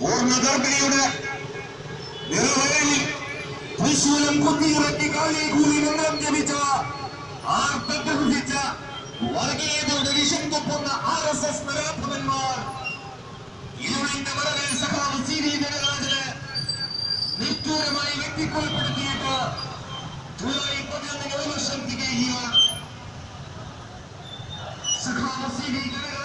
പൂർണഗർഭിണിയുടെ നിറവേളി തൃശൂലം കുത്തിയിറക്കി കാലി കൂലി വെള്ളം ജപിച്ച ആർത്തഹസിച്ച വർഗീയതയുടെ വിഷം തുപ്പുന്ന ആർ എസ് എസ് നരാധവന്മാർ ഇരുളിന്റെ മറവിൽ സഖാവ് സി വി ജനരാജന് നിഷ്ഠൂരമായി വ്യക്തിക്കൊലപ്പെടുത്തിയിട്ട് ജൂലൈ പതിനൊന്നിന് ഒരു വർഷം തികയുകയാണ്. സഖാവ് സി വി ഡി